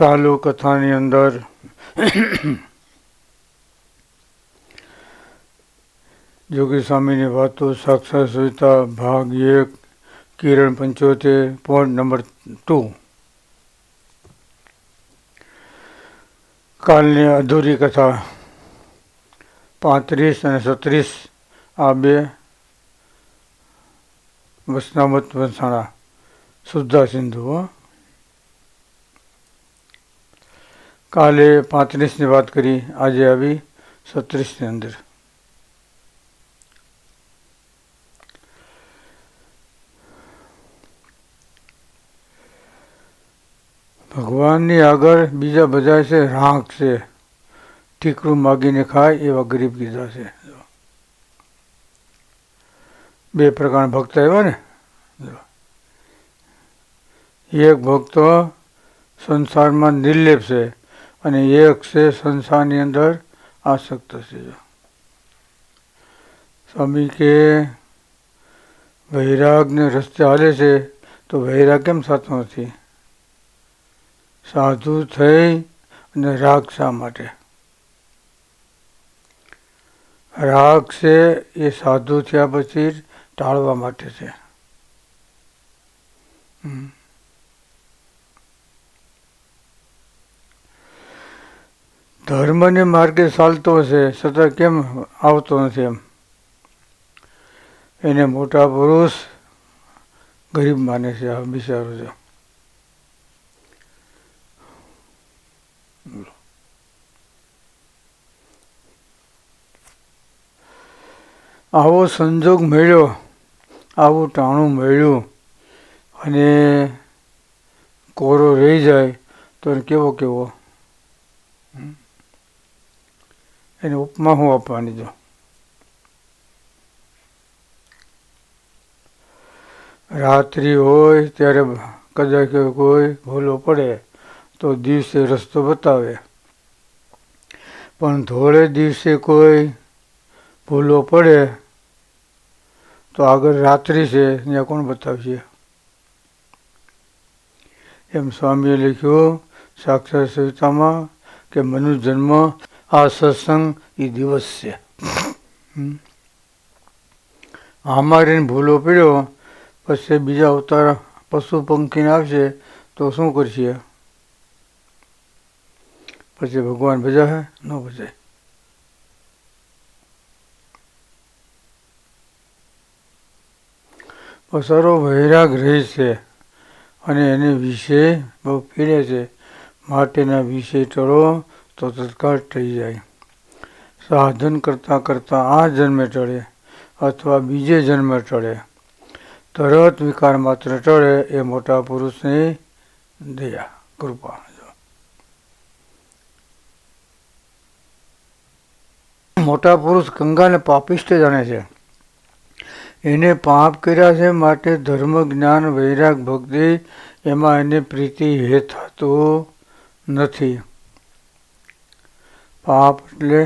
ચાલુ કથાની અંદર જોગી સ્વામીની વાતો સાક્ષાત સુવિધા ભાગ એક, કિરણ પંચોતેર પોઈન્ટ નંબર ટુ કાલની અધૂરી કથા પાંત્રીસ અને છત્રીસ આ બે વસનામત વસાણા શુદ્ધા સિંધુ, હો. કાલે પાંત્રીસની વાત કરી, આજે આવી સત્રીસની અંદર. ભગવાનની આગળ બીજા બધા છે રાંક છે, ઠીકરું માગીને ખાય એવા ગરીબ કીધા છે. બે પ્રકારના ભક્ત આવ્યા ને? એક ભક્તો સંસારમાં નિર્લેપ છે. અને એક છે સંસારની અંદર આસક્ત છે. સ્વામી કે, વૈરાગને રસ્તે હાલે છે, તો વૈરાગ કેમ સાચો નથી? સાધુ થઈ અને રાગ શા માટે? રાગ છે એ સાધુ થયા પછી ટાળવા માટે છે. ધર્મને માર્ગે ચાલતો હશે, છતાં કેમ આવતો નથી એમ? એને મોટા પુરુષ ગરીબ માને છે આ બિચારો છે આવો સંજોગ મળ્યો, આવું ટાણું મળ્યું અને કોરો રહી જાય, તો કેવો કેવો એને ઉપમા હું આપવાની જો રાત્રિ હોય ત્યારે કદાચ કોઈ ભૂલો પડે તો દિવસે રસ્તો બતાવે. પણ ધોળે દિવસે કોઈ ભૂલો પડે તો આગળ રાત્રિ છે, ત્યાં કોણ બતાવશે? એમ સ્વામીએ લખ્યું, સાક્ષાત સવિતામાં કે મનુષ્ય જન્મ આ સત્સંગ એ દિવસ છે અમારીને ભૂલો પડ્યો પછી બીજા અવતાર પશુ પંખીને આવશે તો શું કરશે પછી ભગવાન ભજાવે ન ભજાય પસારો વૈરાગ રહે છે અને એને વિશે બહુ પીડે છે. માટેના વિષય ટળો તો તત્કાળ થઈ જાય. સાધન કરતાં કરતાં આ જન્મે ટળે અથવા બીજે જન્મે ટળે. તરત વિકાર માત્ર ટળે એ મોટા પુરુષની દયા, કૃપા. મોટા પુરુષ ગંગાને પાપિષ્ટ જાણે છે. એને પાપ કર્યા છે માટે ધર્મ, જ્ઞાન, વૈરાગ, ભક્તિ એમાં એને પ્રીતિ હે થતું નથી. પાપ એટલે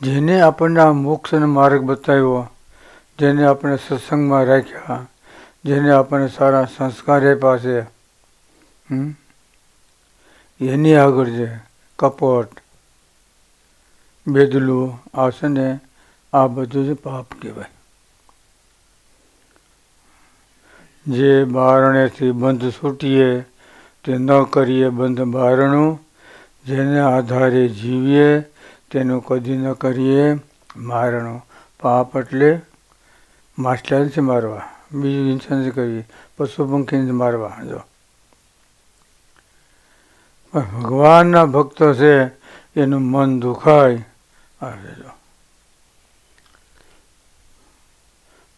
જેને આપણને આ મોક્ષનો માર્ગ બતાવ્યો, જેને આપણે સત્સંગમાં રાખ્યા, જેને આપણને સારા સંસ્કાર આપ્યા છે એની આગળ છે કપટ, બેદલું આ ને આ બધું જ પાપ કહેવાય. જે બારણેથી બંધ છૂટીએ તે ન કરીએ બંધ બારણું જેને આધારે જીવીએ, તેનું કદી ન કરીએ, મારણું પાપ એટલે માછલાથી મારવા. બીજું ઇન્સાનથી કરીએ પશુ પંખીને મારવા. જો. ભગવાનના ભક્તો છે, એનું મન દુખાય. આવે જો.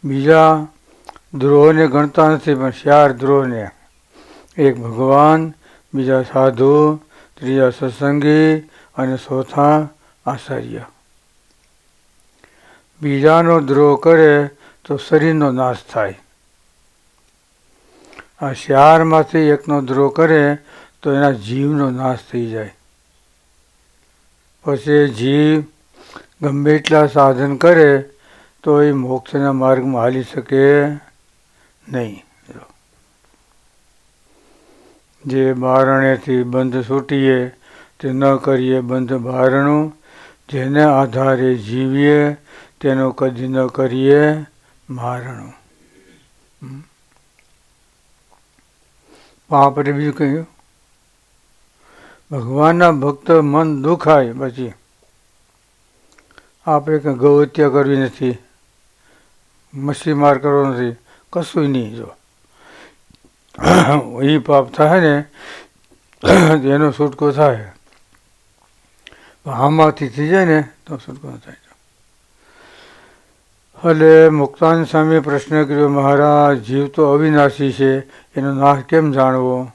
બીજા દ્રોહને ગણતા નથી, પણ ચાર દ્રોહને. એક ભગવાન, બીજા સાધુ ત્રીજા સત્સંગી અને ચોથા આચાર્ય. બીજાનો દ્રોહ કરે તો શરીરનો નાશ થાય. આ શિયાળમાંથી એકનો દ્રોહ કરે તો એના જીવનો નાશ થઈ જાય. પછી જીવ ગમે એટલા સાધન કરે તો એ મોક્ષના માર્ગમાં હાલી શકે નહીં. જે બારણેથી બંધ છૂટીએ તે ન કરીએ બંધ બારણું. જેને આધારે જીવીએ તેનું કદી ન કરીએ મારણું. આપણે બીજું કહ્યું, ભગવાનના ભક્ત મન દુખાય પછી. આપણે કંઈ ગૌ હત્યા કરવી નથી. મચ્છી માર કરવો નથી. કશું નહીં જો. એ પાપ થાય ને, એનો છૂટકો થાય. આમાંથી થઈ જાય ને, તો છૂટકો થાય. એટલે મુક્તાન સ્વામી પ્રશ્ન કર્યો, મહારાજ, જીવ તો અવિનાશી છે, એનો નાશ કેમ જાણવો?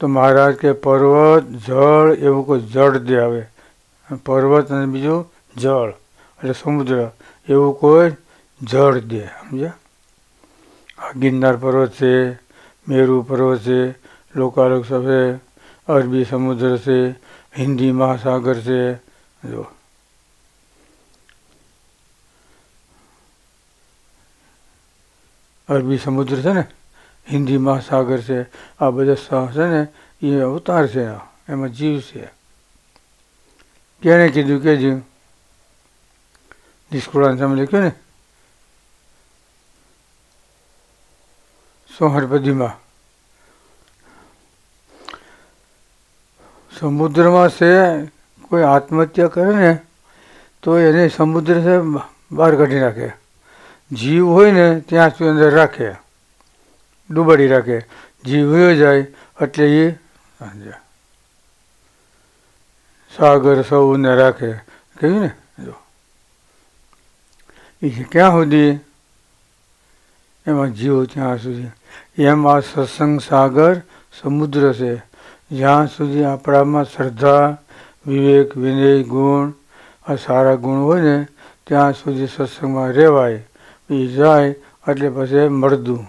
તો મહારાજ કે, પર્વત, જળ, એવું કોઈ જળ દે આવે. પર્વત અને બીજું જળ, એટલે સમુદ્ર, એવું કોઈ જળ દે, સમજ્યા? આ ગિરનાર પર્વત છે મેરુ પર્વત છે લોકાલોક છે અરબી સમુદ્ર છે, હિન્દી મહાસાગર છે જો અરબી સમુદ્ર છે ને, હિન્દી મહાસાગર છે, આ બધા છે ને, એ અવતાર છે એમાં જીવ છે. કેણે કીધું કે જીવ નિષ્કુળાન સામે લખ્યું ને સોહરપદીમાં સમુદ્રમાં છે, કોઈ આત્મહત્યા કરે ને, તો એને સમુદ્ર છે બહાર કાઢી નાખે. જીવ હોય ને, ત્યાં સુધી અંદર રાખે. ડૂબાડી રાખે. જીવ વયો જાય, એટલે એ સાગર સૌને રાખે. કહ્યું ને? જો. એ ક્યાં સુધી? એમાં જીવો ત્યાં સુધી એમ આ સત્સંગ સાગર, સમુદ્ર છે. જ્યાં સુધી આપણામાં શ્રદ્ધા, વિવેક, વિનય, ગુણ, આ સારા ગુણ હોય ને, ત્યાં સુધી સત્સંગમાં રહેવાય. એ જાય એટલે પછી મળદું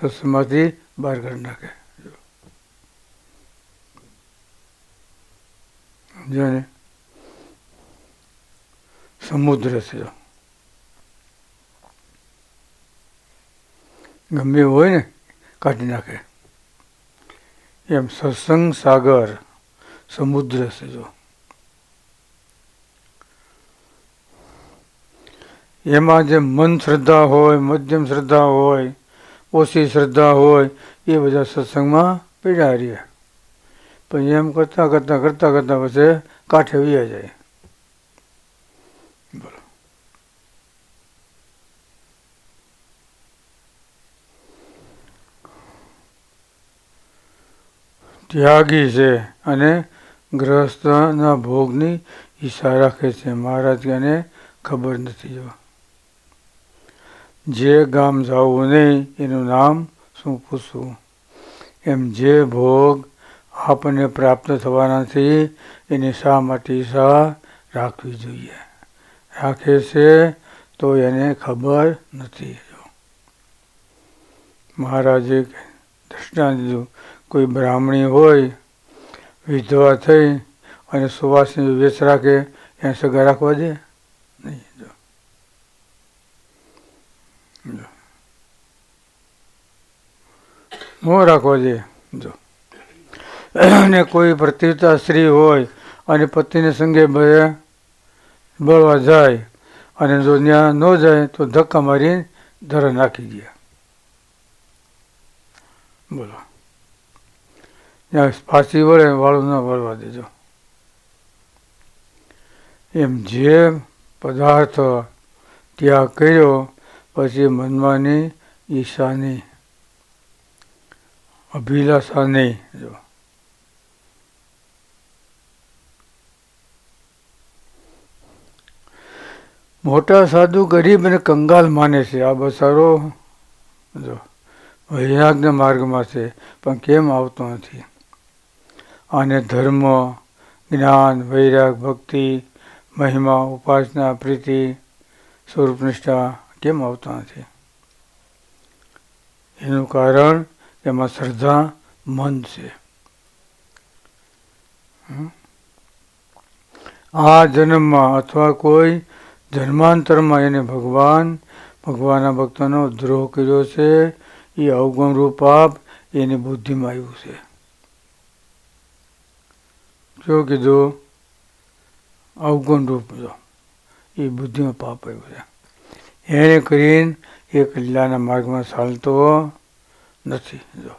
સત્સંગમાંથી બહાર કાઢી નાખે. સમુદ્ર છે. ગમે એવું હોય ને, કાઢી નાખે. એમ સત્સંગ સાગર, સમુદ્ર છે જો. એમાં જે મન શ્રદ્ધા હોય, મધ્યમ શ્રદ્ધા હોય, ઓછી શ્રદ્ધા હોય, એ બધા સત્સંગમાં પીડા રહ્યા. પણ એમ કરતાં કરતાં કરતાં કરતાં પછી કાંઠે વ્યા જાય. ત્યાગી છે અને ગ્રહસ્થના ભોગની ઈચ્છા રાખે છે. મહારાજ એને ખબર નથી જો ગામ જવું નહીં, એનું નામ શું પૂછવું? એમ જે ભોગ આપણને પ્રાપ્ત થવાના છે, એની શા માટે ઈચ્છા રાખવી જોઈએ? રાખે છે તો એને ખબર નથી. મહારાજે દર્શના દીધું કોઈ બ્રાહ્મણી હોય, વિધવા થઈ અને સુવાસની વેચ રાખે એને સગા રાખવા દે? નહીં, જો. મોં રાખવા દે, જો. અને કોઈ પ્રતિષ્ઠા સ્ત્રી હોય અને પતિને સંગે બળવા જાય અને જો ત્યાં ન જાય તો ધક્કા મારી ધરણ નાખી ગયા બોલો. ત્યાં પાછી વળે વાળું ન વળવા દેજો. એમ જે પદાર્થ ત્યાગ કર્યો, પછી મનમાંની ઈશાની અભિલાષા નહીં જો. મોટા સાધુ ગરીબ અને કંગાલ માને છે. આ બસારો જો વૈરાગના માર્ગમાં છે, પણ કેમ આવતો નથી? આને ધર્મ, જ્ઞાન, વૈરાગ, ભક્તિ, મહિમા, ઉપાસના, પ્રીતિ, સ્વરૂપનિષ્ઠા કેમ આવતા નથી? એનું કારણ એમાં શ્રદ્ધા, મન છે. આ જન્મમાં અથવા કોઈ જન્માંતરમાં એને ભગવાન, ભગવાનના ભક્તોનો દ્રોહ કર્યો છે, એ અવગણ રૂપ પાપ એની બુદ્ધિમાં આવ્યું છે. જો કીધું અવગુણ રૂપ જો, એ બુદ્ધિમાં પાપ આવ્યું છે. એને કરીને એ કલ્યાણના માર્ગમાં ચાલતો નથી જો.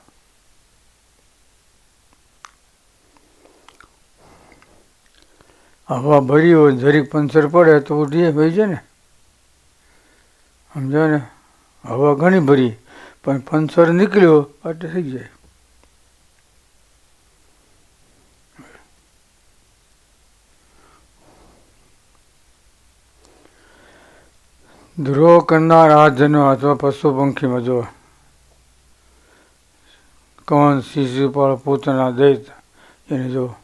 હવા ભરી હોય જરીક પંચર પડે તો ઉઠીએ ભાઈ છે ને? સમજો ને? હવા ઘણી ભરી, પણ પંચર નીકળ્યો એટલે થઈ જાય. દ્રોહ કરનાર આ જનો અથવા પશુ પંખીમાં જો કવન શિશુપાળ પોતાના દૈત એને જો.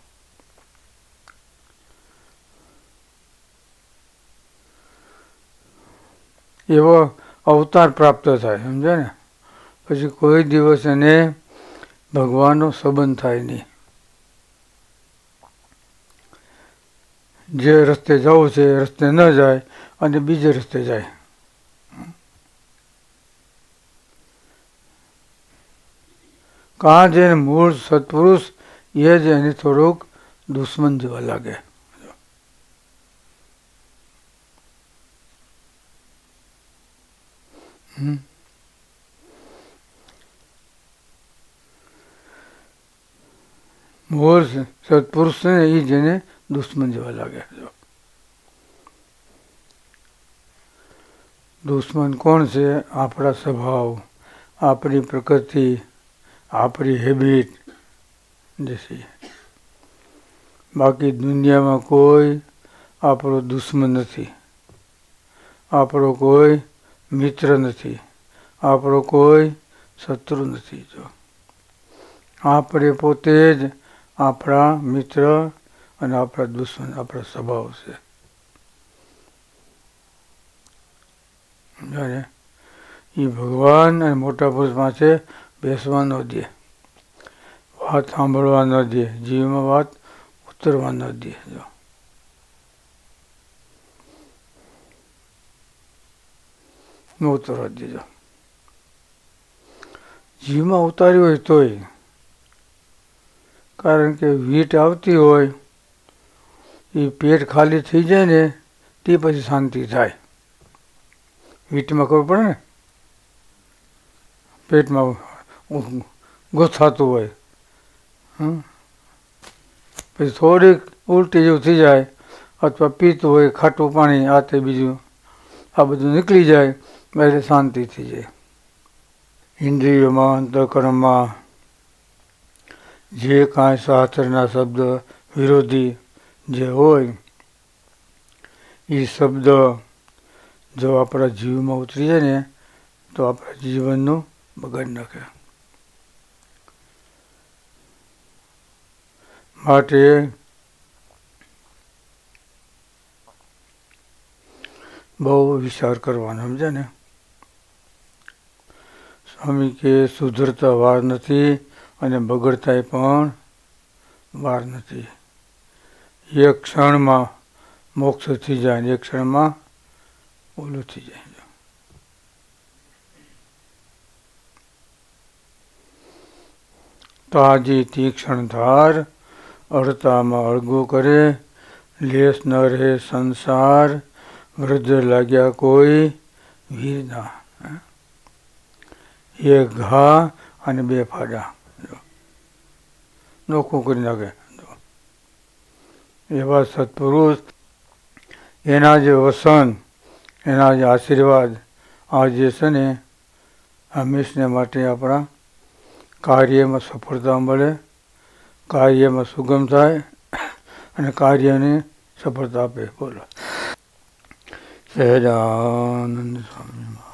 એવો અવતાર પ્રાપ્ત થાય સમજે ને? પછી કોઈ દિવસ એને ભગવાનનો સંબંધ થાય નહીં. જે રસ્તે જવું છે એ રસ્તે ન જાય અને બીજે રસ્તે જાય. કાં જે મૂળ સત્પુરુષ, એ જ એને થોડુંક દુશ્મન જેવા લાગે. મૂળ સત્પુરુષને એ જેને દુશ્મન જેવા લાગે. દુશ્મન કોણ છે? આપણા સ્વભાવ, આપણી પ્રકૃતિ આપણી હેબિટ જેસી બાકી દુનિયામાં કોઈ આપણો દુશ્મન નથી. આપણો કોઈ મિત્ર નથી. આપણો કોઈ શત્રુ નથી જો. આપણે પોતે જ આપણા મિત્ર અને આપણા દુશ્મન, આપણા સ્વભાવ છે. એ ભગવાન અને મોટા પુરુષ પાસે બેસવા ન દે. વાત સાંભળવા ન દે. જીવમાં વાત ઉતરવા ન દે. જો. ન ઉતરવા દેજો જીવમાં ઉતાર્યું હોય તોય, કારણ કે વીટ આવતી હોય, એ પેટ ખાલી થઈ જાય ને, તે પછી શાંતિ થાય. વીટમાં ખબર પડે ને? પેટમાં ગોથાતું હોય. પછી થોડીક ઉલટી જેવું થઈ જાય, અથવા પીતું હોય, ખાટું પાણી, આ તે બીજું, આ બધું નીકળી જાય, એટલે શાંતિ થઈ જાય. ઇન્દ્રિયોમાં, અંતઃકરણમાં, જે કાંઈ શાસ્ત્રના શબ્દ વિરોધી જે હોય એ શબ્દ જો આપણા જીવમાં ઉતરી જાય ને, તો આપણા જીવનનું બગાડ નાખે. માટે બહુ વિચાર કરવાનો સમજે ને? સ્વામી કે સુધરતા વાર નથી અને બગડતાય પણ વાર નથી. એક ક્ષણમાં મોક્ષ થઈ જાય એક ક્ષણમાં ઓલું થઈ જાય. તાજી તીક્ષણ ધાર અડતામાં અળગો કરે, લેસ ન રહે સંસાર, વૃદ્ધ લાગ્યા કોઈ વીર ના એક ઘા અને બે ફાડા. નોખું કરી નાખે. એવા સત્પુરુષ, એના જે વસન, એના જે આશીર્વાદ, આ જે છે ને, હંમેશને માટે આપણા કાર્યમાં સફળતા મળે. કાર્યમાં સુગમ થાય અને કાર્યને સફળતા આપે. બોલો. સહેજાનંદ સ્વામી